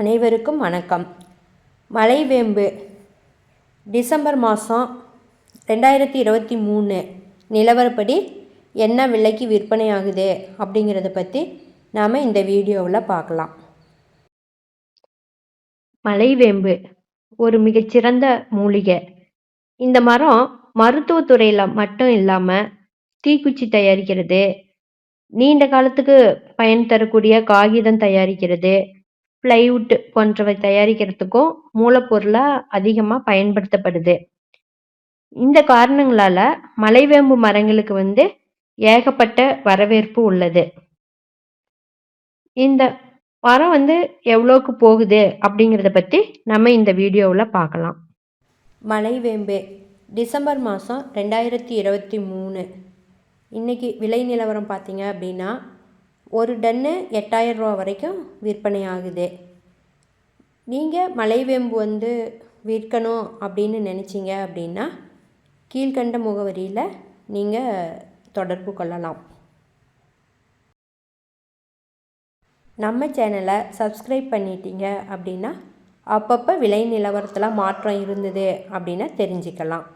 அனைவருக்கும் வணக்கம். மலைவேம்பு டிசம்பர் மாதம் ரெண்டாயிரத்தி இருபத்தி மூணு நிலவரப்படி என்ன விலைக்கு விற்பனை ஆகுது அப்படிங்கிறத பற்றி நாம் இந்த வீடியோவில் பார்க்கலாம். மலைவேம்பு ஒரு மிகச்சிறந்த மூலிகை. இந்த மரம் மருத்துவத்துறையில் மட்டும் இல்லாமல் தீக்குச்சி தயாரிக்கிறது. நீண்ட காலத்துக்கு பயன் தரக்கூடிய காகிதம் தயாரிக்கிறது. பிளைவுட் போன்றவை தயாரிக்கிறதுக்கும் மூலப்பொருளாக அதிகமாக பயன்படுத்தப்படுது. இந்த காரணங்களால் மலைவேம்பு மரங்களுக்கு வந்து ஏகப்பட்ட வரவேற்பு உள்ளது. இந்த மரம் வந்து எவ்வளோக்கு போகுது அப்படிங்கிறத பற்றி நம்ம இந்த வீடியோவில் பார்க்கலாம். மலைவேம்பு டிசம்பர் மாதம் ரெண்டாயிரத்தி இருபத்தி மூணு. இன்றைக்கி விலை நிலவரம் பார்த்தீங்க அப்படின்னா ஒரு டன்னு எட்டாயிரம் ரூபா வரைக்கும் விற்பனை ஆகுது. நீங்கள் மலைவேம்பு வந்து விற்கணும் அப்படின்னு நினச்சிங்க அப்படின்னா கீழ்கண்ட முகவரியில் நீங்கள் தொடர்பு கொள்ளலாம். நம்ம சேனலை சப்ஸ்கிரைப் பண்ணிட்டீங்க அப்படின்னா அப்பப்போ விலை நிலவரத்தில் மாற்றம் இருந்தது அப்படின்னா தெரிஞ்சுக்கலாம்.